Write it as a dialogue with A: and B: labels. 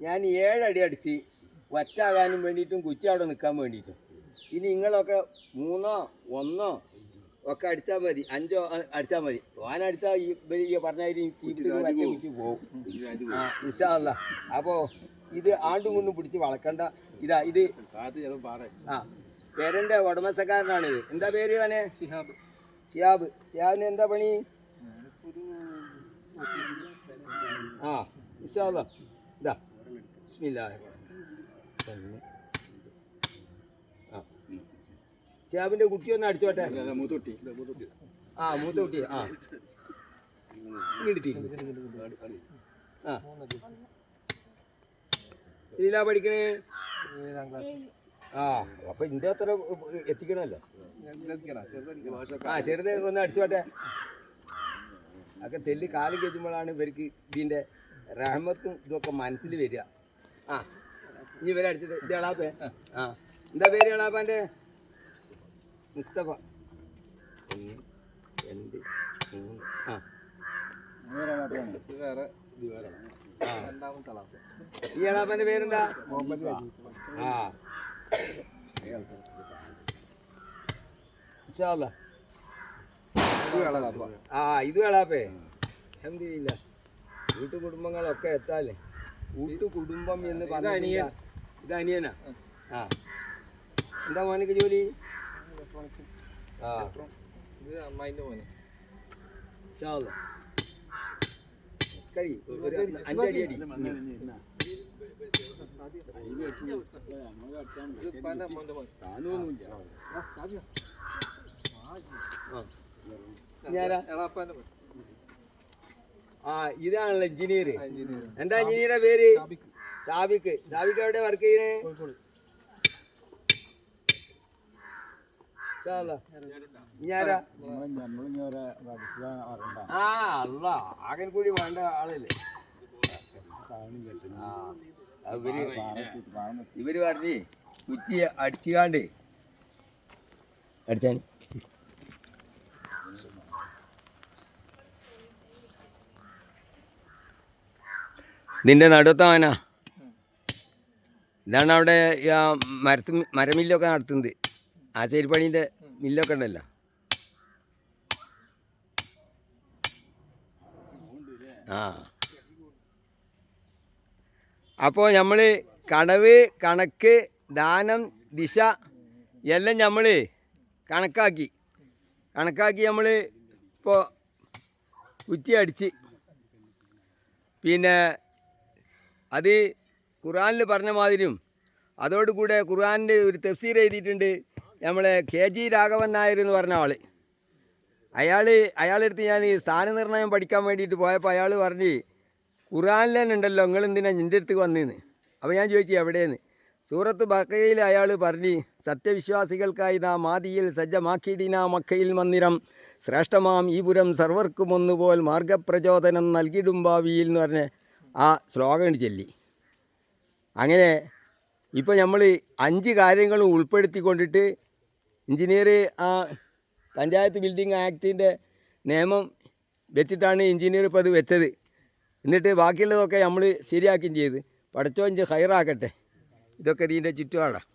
A: ഞാൻ ഏഴടി അടിച്ച് വറ്റാകാനും വേണ്ടിയിട്ടും കുറ്റി അവിടെ നിൽക്കാൻ വേണ്ടിയിട്ടും. ഇനി നിങ്ങളൊക്കെ മൂന്നോ ഒന്നോ ഒക്കെ അടിച്ചാൽ മതി അഞ്ചോ അടിച്ചാൽ മതി. തോന അടിച്ചാൽ ഈ പറഞ്ഞാൽ വറ്റ കുറ്റി പോകും. ആ ഇൻഷാല്ല അപ്പോൾ ഇത് ആണ്ടും കൊണ്ടും പിടിച്ച് വളക്കണ്ട. ഇതാ ഇത് ആ പേരന്റെ ഉടമസ്ഥക്കാരനാണിത് എന്താ പേര് അവനെ?
B: ഷിഹാബ്.
A: ഷിയാബ് ഷിയാബിന് എന്താ പണി? ആ ഇൻഷാല്ല ഇതാ ഷിയാബിന്റെ കുട്ടി ഒന്ന് അടിച്ചോട്ടെ?
B: മൂത്തൊട്ടി
A: ആ മൂത്ത കുട്ടി ആ. ആ. ഇതിലാ പഠിക്കണേ? ആ അപ്പൊ ഇതിന്റെ അത്ര എത്തിക്കണല്ലോ ആ ചെറുത് ഒന്ന് അടിച്ചോട്ടെ. ഒക്കെ തെല്ലി കാലം കയറ്റുമ്പോഴാണ് ഇവർക്ക് ഇതിന്റെ റഹമത്തും ഇതൊക്കെ മനസ്സിൽ വരിക. ആ. ഇനി ഇവരെ അടിച്ചിട്ട് ഇത് എളാപ്പേ ആ. എന്താ പേര് എളാപ്പാന്റെ മുസ്തഫ. രണ്ട് ആ. ഈ എളാപ്പാന്റെ പേരെന്താ? ആ. ആ ഇത് വേളാപ്പേ അൽഹംദുലില്ലാ. വീട്ടു കുടുംബങ്ങളൊക്കെ എത്താല്ലേ? കൂട്ടു കുടുംബം എന്ന് പറഞ്ഞ. ഇത് അനിയനാ? ആ. എന്താ മോനക്ക് ജോലി? ആ.
B: ഇത് അമ്മായിന്റെ മോന്.
A: അഞ്ചടി അടി. ഞാനാ ആ ഇതാണല്ലോ എഞ്ചിനീയർ. എന്താ എഞ്ചിനീയറെ പേര്? സാബിക്ക് സാബിക്ക് എവിടെ വർക്ക് ചെയ്യണേ? ആ അല്ല ആകൻ കൂടി വേണ്ട ആളല്ലേ? ഇവർ ഇവർ പറഞ്ഞേ കുറ്റി അടിച്ചുകാണ്ട്. അടിച്ചാൻ. ഇതിന്റെ നടുത്തവനാ. ഇതാണ് അവിടെ മരത്ത് മരമില്ലൊക്കെ നടത്തുന്നത്. ആ ചേരിപ്പണീന്റെ മില്ലൊക്കെ ഉണ്ടല്ലോ. ആ. അപ്പോൾ നമ്മൾ കടവ് കണക്ക് ദാനം ദിശ എല്ലാം നമ്മൾ കണക്കാക്കി. കണക്കാക്കി നമ്മൾ ഇപ്പോൾ കുറ്റി അടിച്ച് പിന്നെ അത് ഖുറാനിൽ പറഞ്ഞ മാതിരിയും അതോടുകൂടെ ഖുറാനിന്റെ ഒരു തഫ്സീർ എഴുതിയിട്ടുണ്ട് നമ്മളെ കെ ജി രാഘവൻ നായർ എന്ന് പറഞ്ഞ ആൾ അയാൾ അയാളെടുത്ത് ഞാൻ ഈ സ്ഥാനനിർണയം പഠിക്കാൻ വേണ്ടിയിട്ട് പോയപ്പോൾ അയാൾ പറഞ്ഞ് ഖുറാനിൽ തന്നെ ഉണ്ടല്ലോ നിങ്ങൾ എന്തിനാ നിന്റെ അടുത്ത് വന്നേന്ന്? അപ്പോൾ ഞാൻ ചോദിച്ചു എവിടെയെന്ന് സൂറത്ത് ബക്കയിൽ അയാൾ പറഞ്ഞ് സത്യവിശ്വാസികൾക്കായി നാം ആദിയിൽ സജ്ജമാക്കിയിടിന മക്കയിൽ മന്ദിരം ശ്രേഷ്ഠമാം ഈ പുരം സർവർക്കും ഒന്നുപോൽ മാർഗപ്രചോദനം നൽകിയിടും ഭാവിയിൽ എന്ന് പറഞ്ഞ് ആ ശ്ലോകം ചൊല്ലി. അങ്ങനെ ഇപ്പോൾ നമ്മൾ അഞ്ച് കാര്യങ്ങൾ ഉൾപ്പെടുത്തിക്കൊണ്ടിട്ട് എഞ്ചിനീയർ ആ പഞ്ചായത്ത് ബിൽഡിംഗ് ആക്ടിന്റെ നിയമം വെച്ചിട്ടാണ് എഞ്ചിനീയർ ഇപ്പോൾ അത് വെച്ചത്. എന്നിട്ട് ബാക്കിയുള്ളതൊക്കെ നമ്മൾ ശരിയാക്കുകയും ചെയ്ത്. പഠിച്ചോഞ്ച് ഹയറാക്കട്ടെ ഇതൊക്കെ ഇതിന്റെ ചുറ്റുപാടാണ്